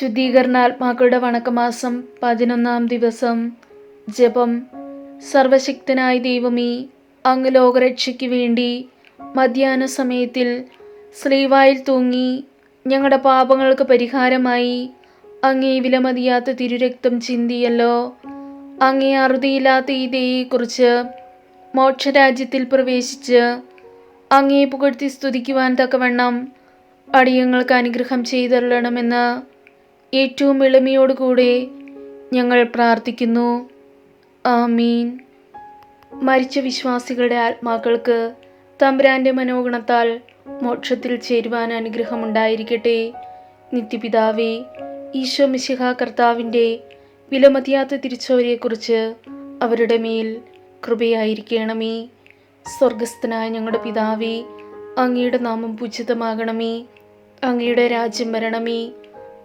ശുദ്ധീകരണാത്മാക്കളുടെ വണക്കമാസം പതിനൊന്നാം ദിവസം. ജപം. സർവശക്തനായ ദൈവമേ അങ്ങ് ലോകരക്ഷയ്ക്ക് വേണ്ടി മധ്യാഹ്ന സമയത്തിൽ ശ്രീവായിൽ തൂങ്ങി ഞങ്ങളുടെ പാപങ്ങൾക്ക് പരിഹാരമായി അങ്ങേ വിലമതിയാത്ത തിരുരക്തം ചിന്തിയല്ലോ. അങ്ങേ അറുതിയില്ലാത്ത ഈ ദയെക്കുറിച്ച് മോക്ഷരാജ്യത്തിൽ പ്രവേശിച്ച് അങ്ങേ പുകഴ്ത്തി സ്തുതിക്കുവാൻ തക്കവണ്ണം അടിയങ്ങൾക്ക് അനുഗ്രഹം ചെയ്തള്ളണമെന്ന് ഏറ്റവും എളിമയോടുകൂടെ ഞങ്ങൾ പ്രാർത്ഥിക്കുന്നു. ആമീൻ. മരിച്ച വിശ്വാസികളുടെ ആത്മാക്കൾക്ക് തമ്പുരാന്റെ മനോഗുണത്താൽ മോക്ഷത്തിൽ ചേരുവാൻ അനുഗ്രഹമുണ്ടായിരിക്കട്ടെ. നിത്യപിതാവേ ഈശോ മിശിഹ കർത്താവിന്റെ വിലമതിയാത്ത തിരിച്ചവരെക്കുറിച്ച് അവരുടെ മേൽ കൃപയായിരിക്കണമേ. സ്വർഗസ്ഥനായ ഞങ്ങളുടെ പിതാവേ അങ്ങയുടെ നാമം പൂജിതമാകണമേ. അങ്ങയുടെ രാജ്യം വരണമേ.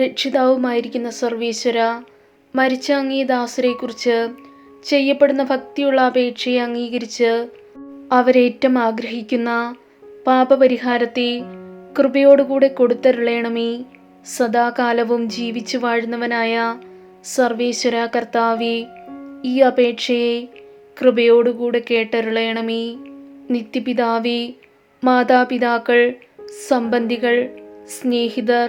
രക്ഷിതാവുമായിരിക്കുന്ന സർവീശ്വര മരിച്ച അങ്ങേ ദാസരെക്കുറിച്ച് ചെയ്യപ്പെടുന്ന ഭക്തിയുള്ള അപേക്ഷയെ അംഗീകരിച്ച് അവരേറ്റം ആഗ്രഹിക്കുന്ന പാപപരിഹാരത്തെ കൃപയോടുകൂടെ കൊടുത്തരുളയണമേ സദാകാലവും ജീവിച്ചു വാഴുന്നവനായ സർവേശ്വര കർത്താവെ ഈ അപേക്ഷയെ കൃപയോടുകൂടെ കേട്ടരുളയണമേ നിത്യപിതാവേ മാതാപിതാക്കൾ സംബന്ധികൾ സ്നേഹിതർ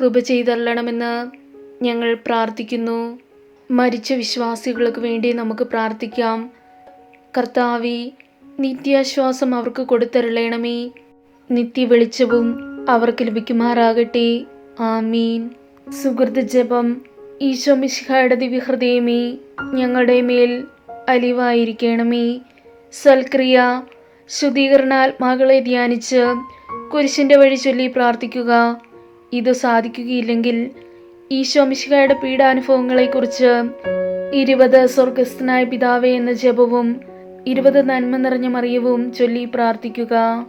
കൃപ ചെയ്തള്ളണമെന്ന് ഞങ്ങൾ പ്രാർത്ഥിക്കുന്നു. മരിച്ച വിശ്വാസികൾക്ക് വേണ്ടി നമുക്ക് പ്രാർത്ഥിക്കാം. കർത്താവി നിത്യാശ്വാസം അവർക്ക് കൊടുത്തരുളയണമേ നിത്യ വെളിച്ചവും അവർക്ക് ലഭിക്കുമാറാകട്ടെ. ആമീൻ. സുഹൃത്ത് ജപം ഈശോ മിശിഹായുടെ ദിവ്യഹൃദയമേ ഞങ്ങളുടെ മേൽ അലിവായിരിക്കണമേ. സൽക്രിയ ശുദ്ധീകരണാത്മാകളെ ധ്യാനിച്ച് കുരിശിന്റെ വഴി ചൊല്ലി പ്രാർത്ഥിക്കുക. ഇത് സാധിക്കുകയില്ലെങ്കിൽ ഈശോമിശികയുടെ പീഡാനുഭവങ്ങളെക്കുറിച്ച് ഇരുപത് സ്വർഗസ്ഥനായ പിതാവേ എന്ന ജപവും ഇരുപത് നന്മ നിറഞ്ഞ മറിയവും ചൊല്ലി പ്രാർത്ഥിക്കുക.